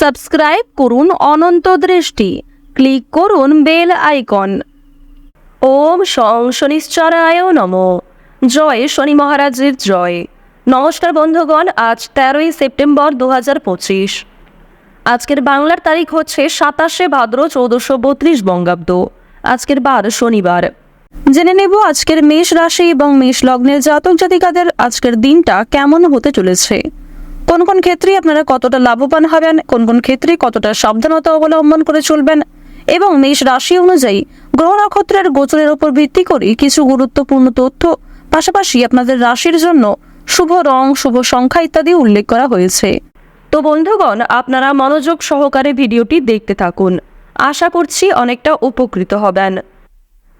Subscribe করুন অনন্ত দৃষ্টি। Click করুন বেল আইকন। ওম শং শনিশ্চরায় নম। জয় শনি মহারাজের জয়। নমস্কার বন্ধুগণ, আজ তেরোই সেপ্টেম্বর দু হাজার পঁচিশ। আজকের বাংলার তারিখ হচ্ছে সাতাশে ভাদ্র চৌদ্দশো বত্রিশ বঙ্গাব্দ। আজকের বার শনিবার। জেনে নেব আজকের মেষ রাশি এবং মেষ লগ্নের জাতক জাতিকাদের আজকের দিনটা কেমন হতে চলেছে। কোন কোন ক্ষেত্রে আপনারা কতটা লাভবান হবেন, কোন কোন ক্ষেত্রে কতটা সাবধানতা অবলম্বন করে চলবেন এবং মেষ রাশি অনুযায়ী গ্রহ নক্ষত্রের গোচরের উপর ভিত্তি করে কিছু গুরুত্বপূর্ণ তথ্য, পাশাপাশি আপনাদের রাশির জন্য শুভ রং, শুভ সংখ্যা ইত্যাদি উল্লেখ করা হয়েছে। তো বন্ধুগণ, আপনারা মনোযোগ সহকারে ভিডিওটি দেখতে থাকুন। আশা করছি অনেকটা উপকৃত হবেন।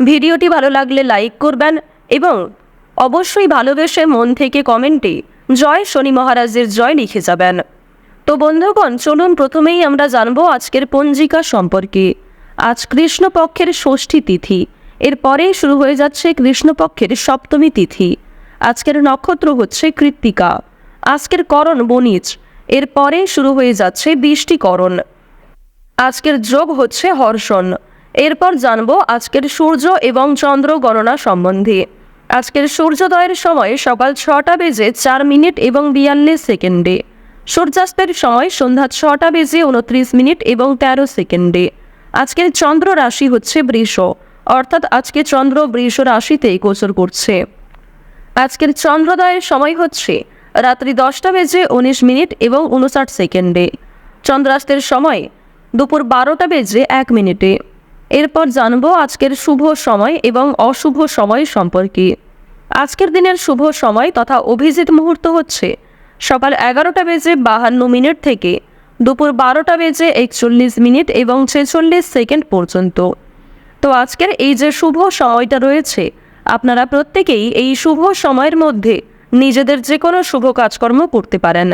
ভিডিওটি ভালো লাগলে লাইক করবেন এবং অবশ্যই ভালোবেসে মন থেকে কমেন্টে জয় শনি মহারাজের জয় লিখে যাবেন। তো বন্ধুগণ, চলুন প্রথমেই আমরা জানব আজকের পঞ্জিকা সম্পর্কে। আজ কৃষ্ণপক্ষের ষষ্ঠী তিথি এরপরেই শুরু হয়ে যাচ্ছে কৃষ্ণপক্ষের সপ্তমী তিথি। আজকের নক্ষত্র হচ্ছে কৃত্তিকা। আজকের করণ বনিজ এরপরে শুরু হয়ে যাচ্ছে বৃষ্টিকরণ আজকের যোগ হচ্ছে হর্ষণ, এরপর জানব আজকের সূর্য এবং চন্দ্র গণনা সম্বন্ধে। আজকের সূর্যোদয়ের সময় সকাল ছটা বেজে চার মিনিট এবং বিয়াল্লিশ সেকেন্ডে। সূর্যাস্তের সময় সন্ধ্যা ছটা বেজে উনত্রিশ মিনিট এবং তেরো সেকেন্ডে। আজকের চন্দ্র রাশি হচ্ছে বৃষ, অর্থাৎ আজকে চন্দ্র বৃষ রাশিতে গোচর করছে। আজকের চন্দ্রোদয়ের সময় হচ্ছে রাত্রি দশটা বেজে উনিশ মিনিট এবং উনষাট সেকেন্ডে। চন্দ্রাস্তের সময় দুপুর বারোটা বেজে এক মিনিটে। এরপর জানব আজকের শুভ সময় এবং অশুভ সময় সম্পর্কে। আজকের দিনের শুভ সময় তথা অভিজিৎ মুহূর্ত হচ্ছে সকাল এগারোটা বেজে বাহান্ন মিনিট থেকে দুপুর বারোটা বেজে একচল্লিশ মিনিট এবং ছেচল্লিশ সেকেন্ড পর্যন্ত। তো আজকের এই যে শুভ সময়টা রয়েছে, আপনারা প্রত্যেকেই এই শুভ সময়ের মধ্যে নিজেদের যে কোনো শুভ কাজকর্ম করতে পারেন।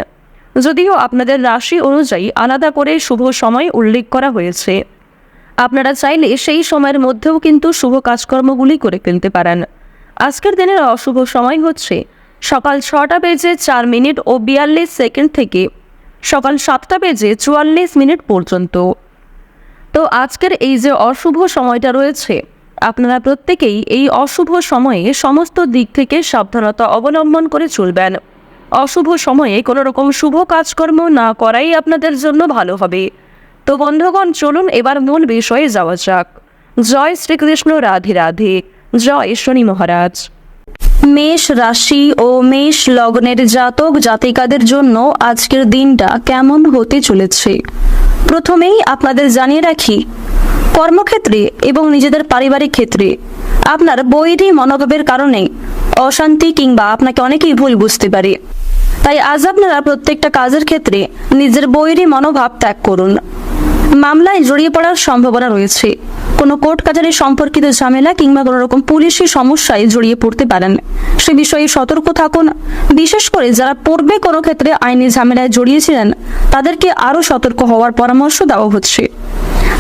যদিও আপনাদের রাশি অনুযায়ী আলাদা করে শুভ সময় উল্লেখ করা হয়েছে। আপনারা চাইলে সেই সময়ের মধ্যেও কিন্তু শুভ কাজকর্মগুলি করে ফেলতে পারেন। আজকের দিনের অশুভ সময় হচ্ছে সকাল ছটা বেজে চার মিনিট ও বিয়াল্লিশ সেকেন্ড থেকে সকাল সাতটা বেজে চুয়াল্লিশ মিনিট পর্যন্ত। তো আজকের এই যে অশুভ সময়টা রয়েছে, আপনারা প্রত্যেকেই এই অশুভ সময়ে সমস্ত দিক থেকে সাবধানতা অবলম্বন করে চলবেন। অশুভ সময়ে কোনো রকম শুভ কাজকর্ম না করাই আপনাদের জন্য ভালো হবে। তো বন্ধুগণ, চলুন এবার মূল বিষয়ে যাওয়া যাক। জয় শ্রীকৃষ্ণ, রাধে রাধে। জয় শনি মহারাজ। মেষ রাশি ও মেষ লগ্নের জাতক জাতিকাদের জন্য আজকের দিনটা কেমন হতে চলেছে? প্রথমেই আপনাদের জানিয়ে রাখি, কর্মক্ষেত্রে এবং নিজেদের পারিবারিক ক্ষেত্রে আপনার বৈরী মনোভাবের কারণে অশান্তি কিংবা আপনাকে অনেকেই ভুল বুঝতে পারে। তাই আজ আপনারা প্রত্যেকটা কাজের ক্ষেত্রে নিজের বৈরী মনোভাব ত্যাগ করুন। মামলায় জড়িয়ে পড়ার সম্ভাবনা রয়েছে। কোনো কোর্ট কাজারি সম্পর্কিত ঝামেলা কিংবা কোনো রকম পুলিশি সমস্যায় জড়িয়ে পড়তে পারেন। সে বিষয়ে সতর্ক থাকুন। বিশেষ করে যারা পূর্বে কোনো ক্ষেত্রে আইনি ঝামেলায় জড়িয়েছিলেন, তাদেরকে আরও সতর্ক হওয়ার পরামর্শ দেওয়া হচ্ছে।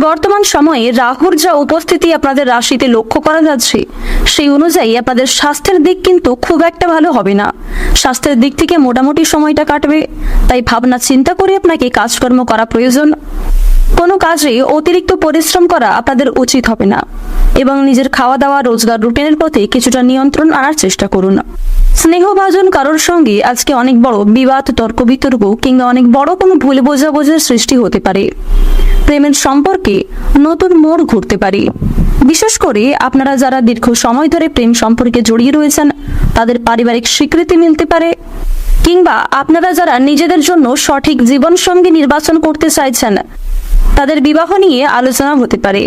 বর্তমান সময়ে রাহুর যা উপস্থিতি আপনাদের রাশিতে লক্ষ্য করা যাচ্ছে, সেই অনুযায়ী আপনাদের স্বাস্থ্যের দিক কিন্তু খুব একটা ভালো হবে না। স্বাস্থ্যের দিক থেকে মোটামুটি সময়টা কাটবে, তাই ভাবনা চিন্তা করে আপনাকে কাজকর্ম করা প্রয়োজন। কোনো কাজে অতিরিক্ত পরিশ্রম করা আপনাদের উচিত হবে না, এবং নিজের খাওয়া দাওয়া রোজগার রুটিনের প্রতি কিছুটা নিয়ন্ত্রণ আনার চেষ্টা করুন। স্নেহভাজন কারোর সঙ্গে আজকে অনেক বড় বিবাদ, তর্ক বিতর্ক কিংবা অনেক বড় কোনো ভুল বোঝাবুঝির সৃষ্টি হতে পারে। প্রেমের সম্পর্কে নতুন মোড় ঘুরতে পারে। বিশেষ করে আপনারা যারা দীর্ঘ সময় ধরে প্রেম সম্পর্কে জড়িয়ে রয়েছেন, তাদের পারিবারিক স্বীকৃতি মিলতে পারে। কিংবা আপনারা যারা নিজেদের জন্য সঠিক জীবনসঙ্গী নির্বাচন করতে চাইছেন, তাদের বিবাহ নিয়ে আলোচনা হতে পারে।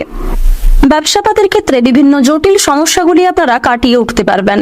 ব্যবসাপাতের ক্ষেত্রে বিভিন্ন জটিল সমস্যাগুলি আপনারা কাটিয়ে উঠতে পারবেন।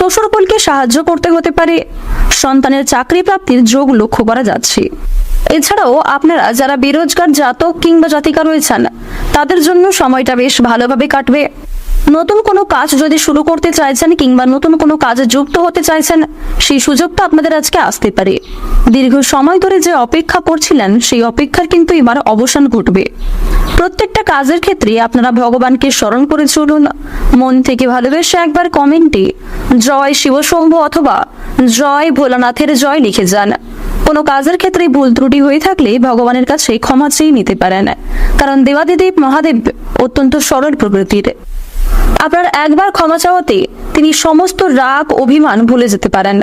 শ্বশুরকুলকে সাহায্য করতে হতে পারে। সন্তানের চাকরি প্রাপ্তির যোগ লক্ষ্য করা যাচ্ছে। এছাড়াও আপনারা যারা বেরোজগার জাতক কিংবা জাতিকা রয়েছেন, তাদের জন্য সময়টা বেশ ভালোভাবে কাটবে। নতুন কোনো কাজ যদি শুরু করতে চাইছেন কিংবা নতুন কোনো কাজে যুক্ত হতে চাইছেন, সেই সুযোগটা আপনাদের আজকে আসতে পারে। দীর্ঘ সময় ধরে যে অপেক্ষা করছিলেন, সেই অপেক্ষার কিন্তু এবার অবসান ঘটবে। প্রত্যেকটা কাজের ক্ষেত্রে আপনারা ভগবানকে স্মরণ করে চলুন। মন থেকে ভালোবেসে একবার কমেন্টে, জয় শিবশম্ভু অথবা, জয় ভোলানাথের জয় লিখে যান। কোনো কাজের ক্ষেত্রে ভুল ত্রুটি হয়ে থাকলে ভগবানের কাছে ক্ষমা চেয়ে নিতে পারেন। কারণ দেবাদিদেব মহাদেব অত্যন্ত সরল প্রকৃতির। আপনার একবার ক্ষমা চাওয়াতে তিনি সমস্ত রাগ, অভিমান ভুলে যেতে পারেন।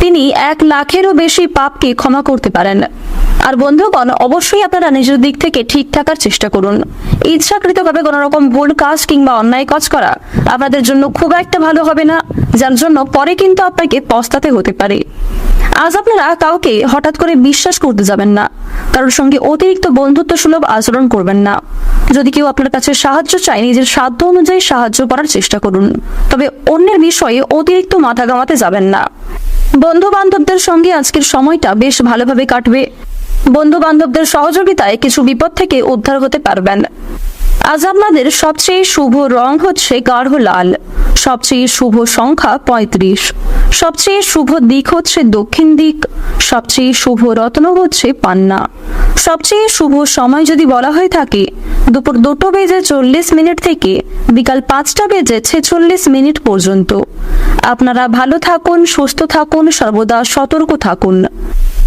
তিনি এক লাখেরও বেশি পাপকে ক্ষমা করতে পারেন। আর বন্ধুগণ, অবশ্যই আপনারা নিজের দিক থেকে ঠিক থাকার চেষ্টা করুন। ইচ্ছাকৃতভাবে কোনো রকম ভুল কাজ কিংবা অন্যায় কাজ করা আপনাদের জন্য খুব একটা ভালো হবে না, যার জন্য পরে কিন্তু আপনাকে পস্তাতে হতে পারে। আজ আপনারা কাউকে হঠাৎ করে বিশ্বাস করতে যাবেন না, কারোর সঙ্গে অতিরিক্ত বন্ধুত্ব সুলভ আচরণ করবেন না। যদি কেউ আপনার কাছে সাহায্য চায়, নিজের সাধ্য অনুযায়ী সাহায্য করার চেষ্টা করুন। তবে অন্যের বিষয়ে অতিরিক্ত মাথা গামাতে যাবেন না। বন্ধু বান্ধবদের সঙ্গে আজকের সময়টা বেশ ভালোভাবে কাটবে। বন্ধু বান্ধবদের সহযোগিতায় কিছু বিপদ থেকে উদ্ধার হতে পারবেন। আজ আপনাদের সবচেয়ে শুভ রং হচ্ছে গাঢ় লাল সবচেয়ে শুভ সংখ্যা পঁয়ত্রিশ। সবচেয়ে শুভ দিক হচ্ছে দক্ষিণ দিক। সবচেয়ে শুভ রত্ন হচ্ছে পান্না। সবচেয়ে শুভ সময় যদি বলা হয়ে থাকে, দুপুর দুটো বেজে চল্লিশ মিনিট থেকে বিকাল পাঁচটা বেজে ছেচল্লিশ মিনিট পর্যন্ত। আপনারা ভালো থাকুন, সুস্থ থাকুন, সর্বদা সতর্ক থাকুন।